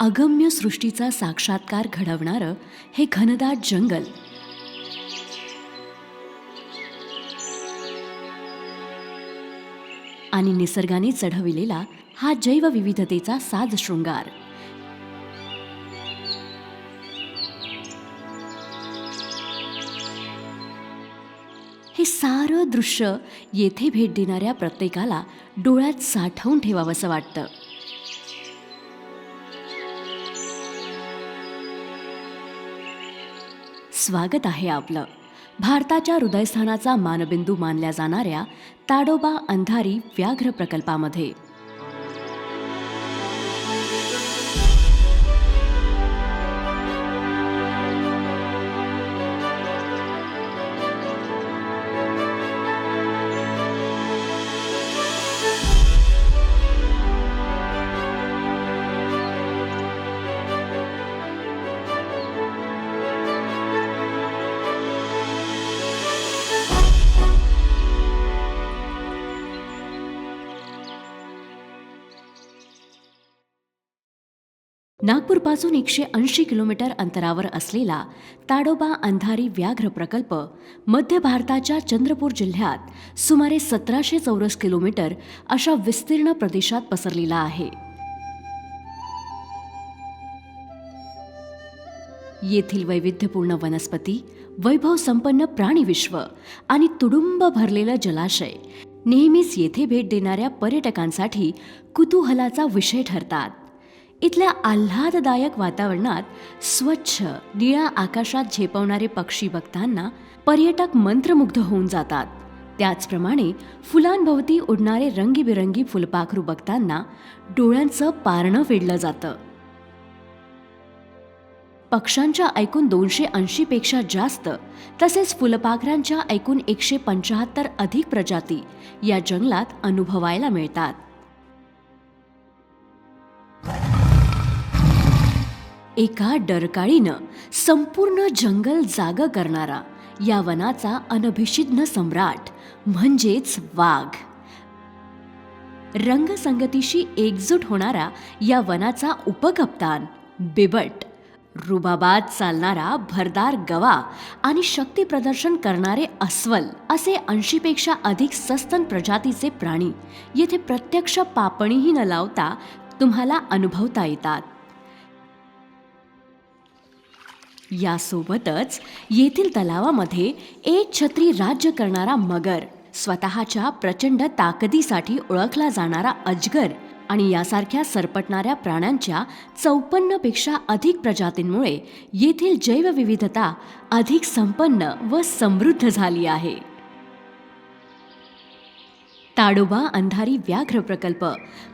अगम्य सृष्टीचा साक्षात्कार घडवणारं हे घनदाट जंगल. आणि निसर्गाने चढविलेला हा जैवविविधतेचा साज शृंगार. हे सारं दृश्य येथे भेट देणाऱ्या प्रत्येकाला डोळ्यात साठवून ठेवावंसं वाटतं. स्वागत आहे आपलं. भारताच्या हृदयस्थानाचा मानबिंदू मानल्या जाणाऱ्या ताडोबा अंधारी व्याघ्र प्रकल्पामध्ये. नागपूरपासून एकशे ऐंशी किलोमीटर अंतरावर असलेला ताडोबा अंधारी व्याघ्र प्रकल्प मध्य भारताच्या चंद्रपूर जिल्ह्यात सुमारे सतराशे चौरस किलोमीटर अशा विस्तीर्ण प्रदेशात पसरलेला आहे. येथील वैविध्यपूर्ण वनस्पती वैभव संपन्न प्राणीविश्व आणि तुडुंब भरलेलं जलाशय नेहमीच येथे भेट देणाऱ्या पर्यटकांसाठी कुतूहलाचा विषय ठरतात. इथल्या आल्हाददायक वातावरणात स्वच्छ निळ्या आकाशात झेपवणारे पक्षी बघताना पर्यटक मंत्रमुग्ध होऊन जातात. त्याचप्रमाणे फुलांभोवती उडणारे रंगीबिरंगी फुलपाखरू बघताना डोळ्यांचं पारणं वेढलं जातं. पक्ष्यांच्या ऐकून दोनशे ऐंशीपेक्षा जास्त तसेच फुलपाखरांच्या ऐकून एकशे पंचाहत्तर अधिक प्रजाती या जंगलात अनुभवायला मिळतात. एका डरकाळीनं संपूर्ण जंगल जाग करणारा या वनाचा अनभिषिद्ध सम्राट म्हणजेच वाघ. रंगसंगतीशी एकजूट होणारा या वनाचा उपकप्तान बिबट रुबाबात चालणारा भरदार गवा आणि शक्ती प्रदर्शन करणारे अस्वल असे ऐंशीपेक्षा अधिक सस्तन प्रजातीचे प्राणी येथे प्रत्यक्ष पापणीही न लावता तुम्हाला अनुभवता येतात. यासोबतच येथील तलावामध्ये एक छत्री राज्य करणारा मगर स्वतःच्या प्रचंड ताकदीसाठी ओळखला जाणारा अजगर आणि यासारख्या सरपटणाऱ्या प्राण्यांच्या चौपन्नपेक्षा अधिक प्रजातींमुळे येथील जैवविविधता अधिक संपन्न व समृद्ध झाली आहे. ताडोबा अंधारी व्याघ्र प्रकल्प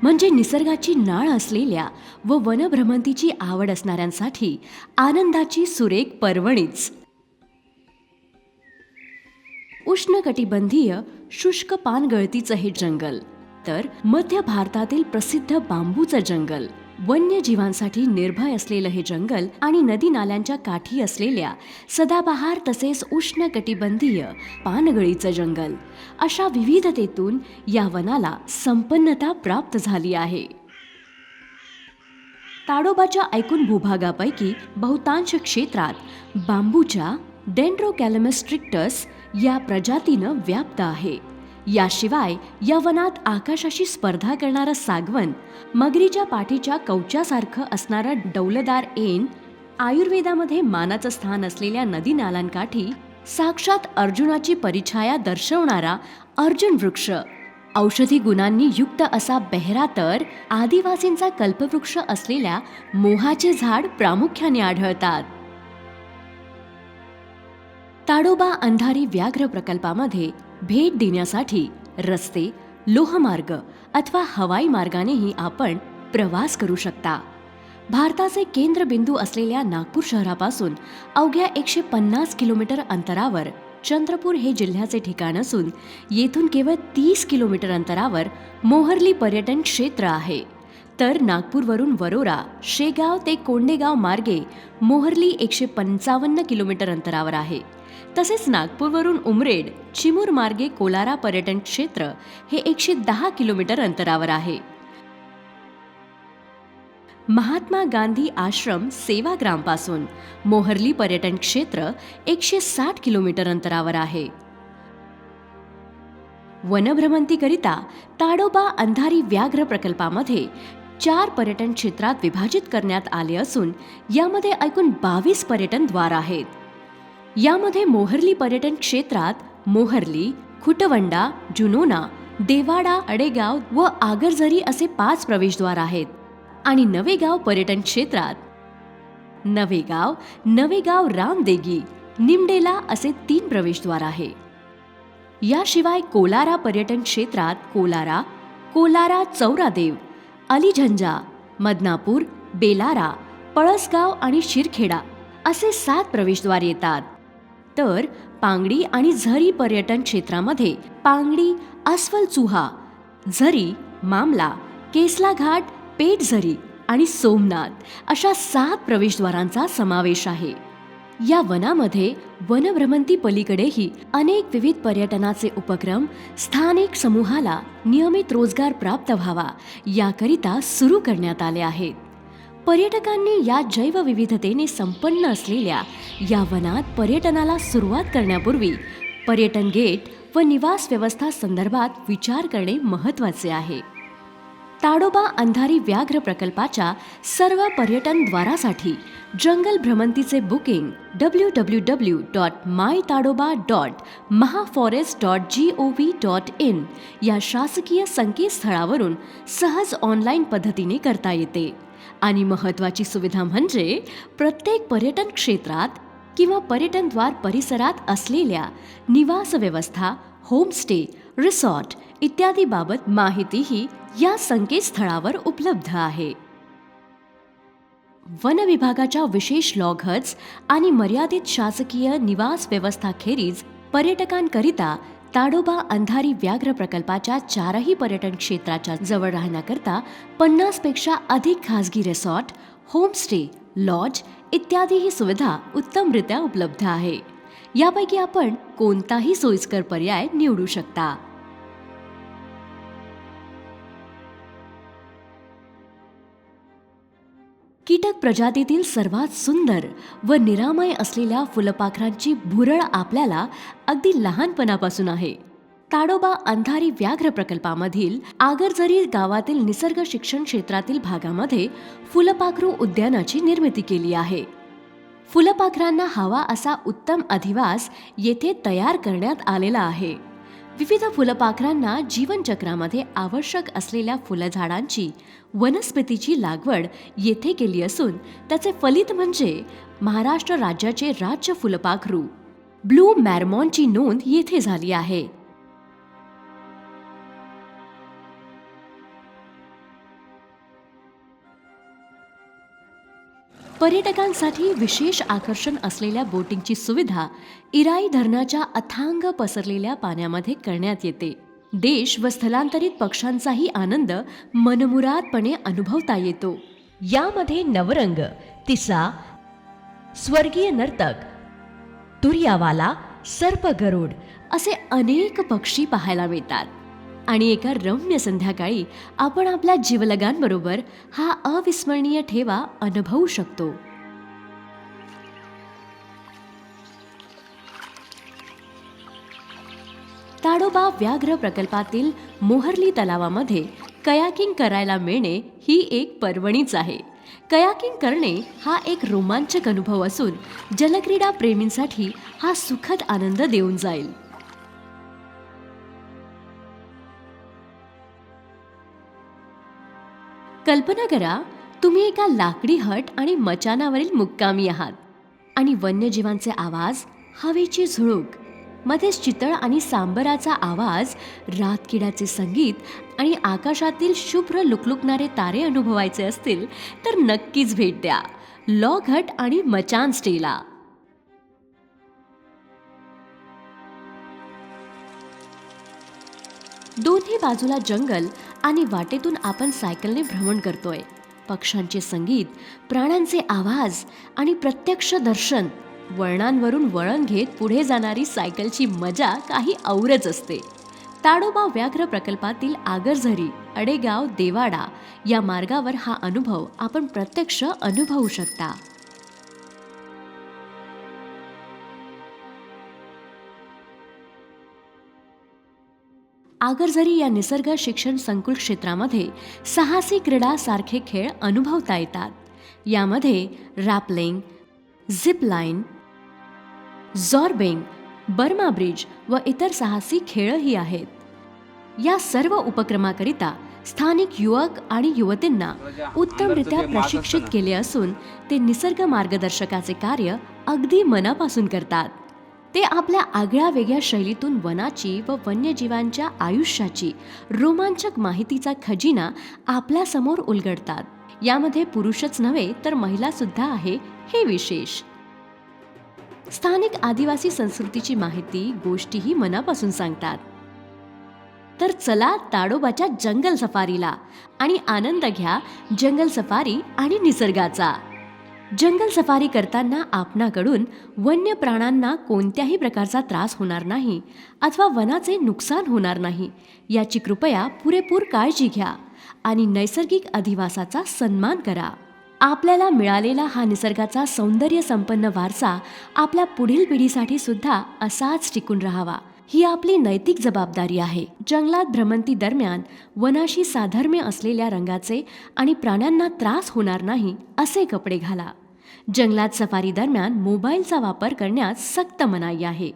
म्हणजे निसर्गाची नाळ असलेल्या व वनभ्रमंतीची आवड असणाऱ्यांसाठी आनंदाची सुरेख पर्वणीच. उष्णकटिबंधीय शुष्क पानगळतीचं हे जंगल तर मध्य भारतातील प्रसिद्ध बांबूचं जंगल. वन्यजीवांसाठी निर्भय असलेलं हे जंगल आणि नदी नाल्यांच्या काठी असलेल्या सदाबहार तसेच उष्ण कटिबंधीय पानगळीचं जंगल. अशा विविधतेतून या वनाला संपन्नता प्राप्त झाली आहे. ताडोबाच्या ऐकून भूभागापैकी बहुतांश क्षेत्रात बांबूच्या डेंड्रोकॅलमस्ट्रिक्टस या प्रजातीनं व्याप्त आहे. याशिवाय या वनात आकाशाशी स्पर्धा करणारं सागवन मगरीच्या पाठीच्या कवचासारखं असणारं डौलदार एन आयुर्वेदामध्ये मानाचं स्थान असलेल्या नदी नालांकाठी साक्षात अर्जुनाची परिछाया दर्शवणारा अर्जुन वृक्ष. औषधी गुणांनी युक्त असा बेहरा तर आदिवासींचा कल्पवृक्ष असलेल्या मोहाचे झाड प्रामुख्याने आढळतात. ताडोबा अंधारी व्याघ्र प्रकल्पामध्ये भेट देण्यासाठी रस्ते लोहमार्ग अथवा हवाई मार्गानेही आपण प्रवास करू शकता. भारताचे केंद्रबिंदू असलेल्या नागपूर शहरापासून अवघ्या एकशे पन्नास किलोमीटर अंतरावर चंद्रपूर हे जिल्ह्याचे ठिकाण असून येथून केवळ तीस किलोमीटर अंतरावर मोहर्ली पर्यटन क्षेत्र आहे. तर नागपूरवरून वरोरा शेगाव ते कोंडेगाव मार्गे मोहर्ली एकशे पंचावन्न किलोमीटर अंतरावर आहे. तसेच नागपूरवरून उमरेड चिमूर मार्गे कोलारा पर्यटन क्षेत्र हे एकशे दहा किलोमीटर अंतरावर आहे. महात्मा गांधी आश्रम सेवाग्रामपासून मोहरली पर्यटन क्षेत्र एकशे साठ किलोमीटर अंतरावर आहे. वनभ्रमंतीकरिता ताडोबा अंधारी व्याघ्र प्रकल्पामध्ये चार पर्यटन क्षेत्रात विभाजित करण्यात आले असून यामध्ये एकूण बावीस पर्यटन द्वार आहेत. यामध्ये मोहर्ली पर्यटन क्षेत्रात मोहर्ली खुटवंडा जुनोना देवाडा अडेगाव व आगरझरी असे पाच प्रवेशद्वार आहेत. आणि नवेगाव पर्यटन क्षेत्रात नवेगाव नवेगाव रामदेगी निमडेला असे तीन प्रवेशद्वार आहे. याशिवाय कोलारा पर्यटन क्षेत्रात कोलारा कोलारा चौरादेव अलीझंजा मदनापूर बेलारा पळसगाव आणि शिरखेडा असे सात प्रवेशद्वार येतात. तर पांगडी आणि झरी पर्यटन क्षेत्रामध्ये पांगडी अस्वल चुहा झरी मामला केसला घाट पेठझरी आणि सोमनाथ अशा सात प्रवेशद्वारांचा समावेश आहे. या वनामध्ये वनभ्रमंती पलीकडेही अनेक विविध पर्यटनाचे उपक्रम स्थानिक समूहाला नियमित रोजगार प्राप्त व्हावा याकरिता सुरू करण्यात आले आहेत. पर्यटकांनी या जैवविविधतेने संपन्न असलेल्या या वनात पर्यटनाला सुरुवात करण्यापूर्वी पर्यटन गेट व निवास व्यवस्था संदर्भात विचार करणे महत्त्वाचे आहे. ताडोबा अंधारी व्याघ्र प्रकल्पाच्या सर्व पर्यटन द्वारासाठी जंगल भ्रमंतीचे booking W W W dot my Tadoba dot Mahaforest dot G O V dot in या शासकीय संकेतस्थळावरून सहज ऑनलाईन पद्धतीने करता येते. आणि महत्त्वाची सुविधा म्हणजे प्रत्येक पर्यटन क्षेत्रात किंवा पर्यटनद्वार परिसरात असलेल्या निवास व्यवस्था होमस्टे रिसॉर्ट इत्यादी बाबत माहितीही या संकेतस्थळावर उपलब्ध आहे. वन विभागाच्या विशेष लॉघर्स आणि मर्यादित शासकीय निवास व्यवस्थाखेरीज पर्यटकांकरिता ताडोबा अंधारी व्याघ्र प्रकल्पाच्या चारही पर्यटन क्षेत्राच्या जवळ राहण्याकरता पन्नासपेक्षा अधिक खासगी रिसॉर्ट होमस्टे लॉज इत्यादी ही सुविधा उत्तमरित्या उपलब्ध आहे. यापैकी आपण कोणताही सोयीस्कर पर्याय निवडू शकता. कीटक प्रजातीतील सर्वात सुंदर व निरामय असलेल्या फुलपाखरांची भुरळ आपल्याला अगदी लहानपणापासून आहे. ताडोबा अंधारी व्याघ्र प्रकल्पामधील आगरजरी गावातील निसर्ग शिक्षण क्षेत्रातील भागामध्ये फुलपाखरू उद्यानाची निर्मिती केली आहे. फुलपाखरांना हवा असा उत्तम अधिवास येथे तयार करण्यात आलेला आहे. विविध फुलपाखरांना जीवनचक्रामध्ये आवश्यक असलेल्या फुलझाडांची वनस्पतीची लागवड येथे केली असून त्याचे फलित म्हणजे महाराष्ट्र राज्याचे राज्य फुलपाखरू ब्लू मॅरमॉनची नोंद येथे झाली आहे. पर्यटकांसाठी विशेष आकर्षण असलेल्या बोटिंगची सुविधा इराई धरणाच्या अथांग पसरलेल्या पाण्यामध्ये करण्यात येते. देश व स्थलांतरित पक्ष्यांचाही आनंद मनमुरादपणे अनुभवता येतो. यामध्ये नवरंग तिसा स्वर्गीय नर्तक तुर्यावाला सर्प गरुड असे अनेक पक्षी पाहायला मिळतात. आणि एका रम्य संध्याकाळी आपण आपल्या जीवलगांबरोबर हा अविस्मरणीय ठेवा अनुभवू शकतो. ताडोबा व्याघ्र प्रकल्पातील मोहर्ली तलावामध्ये कयाकिंग करायला मिळणे ही एक पर्वणीच आहे. कयाकिंग करणे हा एक रोमांचक अनुभव असून जलक्रीडा प्रेमींसाठी हा सुखद आनंद देऊन जाईल. कल्पना करा तुम्ही एका लाकडी हट आणि मचानावरील मुक्कामी आहात. आणि वन्यजीवांचे आवाज हवेची झुळूक मध्येच चितळ आणि सांबराचा आवाज रातकिड्याचे संगीत आणि आकाशातील शुभ्र लुकलुकणारे तारे अनुभवायचे असतील तर नक्कीच भेट द्या. लॉग हट आणि मचान स्टेला. दोन्ही बाजूला जंगल आणि वाटेतून आपण सायकलने भ्रमण करतोय. पक्ष्यांचे संगीत प्राण्यांचे आवाज आणि प्रत्यक्ष दर्शन वळणांवरून वळण घेत पुढे जाणारी सायकलची मजा काही औरच असते. ताडोबा व्याघ्र प्रकल्पातील आगरझरी अडेगाव देवाडा या मार्गावर हा अनुभव आपण प्रत्यक्ष अनुभवू शकता. आगरझरी या निसर्ग शिक्षण संकुल क्षेत्रामध्ये साहसी क्रीडा सारखे खेळ अनुभवता येतात. यामध्ये rappelling zip line zorbing Burma bridge व इतर साहसी खेळही आहेत. या सर्व उपक्रमाकरिता स्थानिक युवक आणि युवतींना उत्तमरित्या प्रशिक्षित केले असून ते निसर्ग मार्गदर्शकाचे कार्य अगदी मनापासून करतात. ते आपल्या आगळ्या वेगळ्या शैलीतून वनाची व वन्यजीवांच्या आयुष्याची रोमांचक माहितीचा खजिना आपल्यासमोर उलगडतात. यामध्ये पुरुषच नव्हे तर महिला सुद्धा आहे हे विशेष. स्थानिक आदिवासी संस्कृतीची माहिती गोष्टीही मनापासून सांगतात. तर चला ताडोबाच्या जंगल सफारीला आणि आनंद घ्या जंगल सफारी आणि निसर्गाचा. जंगल सफारी करताना आपणाकडून वन्य प्राण्यांना कोणत्याही प्रकारचा त्रास होणार नाही अथवा वनाचे नुकसान होणार नाही. याची कृपया पुरेपूर काळजी घ्या आणि नैसर्गिक अधिवासाचा सन्मान करा. आपल्याला मिळालेला हा निसर्गाचा सौंदर्य संपन्न वारसा आपल्या पुढील पिढीसाठी सुद्धा असाच टिकून राहावा. ही आपली नैतिक जबाबदारी आहे. जंगलात भ्रमंती दरम्यान वनाशी साधर्म्य असलेल्या रंगाचे आणि प्राण्यांना त्रास होणार नाही असे कपडे घाला. जंगलात सफारी दरम्यान मोबाईलचा वापर करण्यास सक्त मनाई आहे.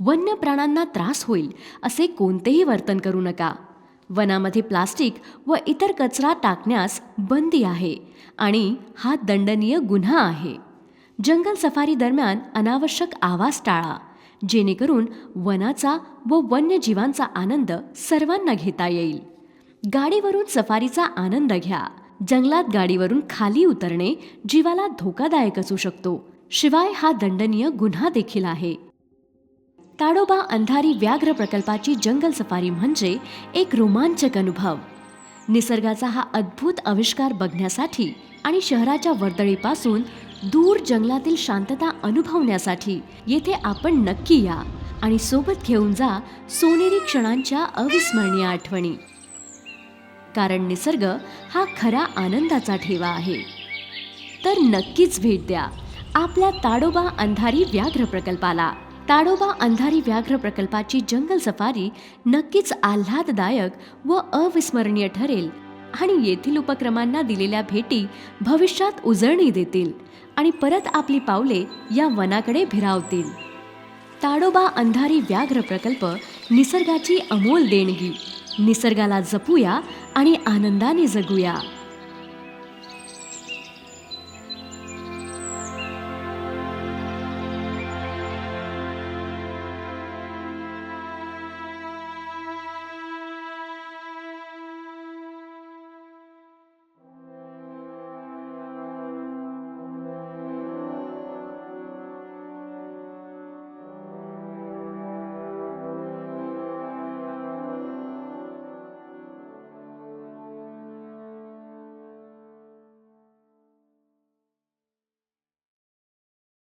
वन्य प्राण्यांना त्रास होईल असे कोणतेही वर्तन करू नका. वनामध्ये प्लास्टिक व इतर कचरा टाकण्यास बंदी आहे आणि हा दंडनीय गुन्हा आहे. जंगल सफारी दरम्यान अनावश्यक आवाज टाळा. जेणेकरून वनाचा व वन्यजीवांचा आनंद सर्वांना घेता येईल. गाडीवरून सफारीचा आनंद घ्या. जंगलात गाडीवरून खाली उतरणे जीवाला धोकादायक असू शकतो. शिवाय हा दंडनीय गुन्हा देखील आहे. ताडोबा अंधारी व्याघ्र प्रकल्पाची जंगल सफारी म्हणजे एक रोमांचक अनुभव. निसर्गाचा हा अद्भुत आविष्कार बघण्यासाठी आणि शहराच्या वर्दळीपासून दूर जंगलातील शांतता अनुभवण्यासाठी येथे आपण नक्की या आणि सोबत घेऊन जा सोनेरी क्षणांच्या अविस्मरणीय आठवणी. कारण निसर्ग हा खरा आनंदाचा ठेवा आहे. तर नक्कीच भेट द्या आपल्या ताडोबा अंधारी व्याघ्र प्रकल्पाला. ताडोबा अंधारी व्याघ्र प्रकल्पाची जंगल सफारी नक्कीच आल्हाददायक व अविस्मरणीय ठरेल. आणि येथील उपक्रमांना दिलेल्या भेटी भविष्यात उजळणी देतील आणि परत आपली पावले या वनाकडे भिरावतील. ताडोबा अंधारी व्याघ्र प्रकल्प निसर्गाची अमोल देणगी. निसर्गाला जपूया आणि आनंदाने जगूया.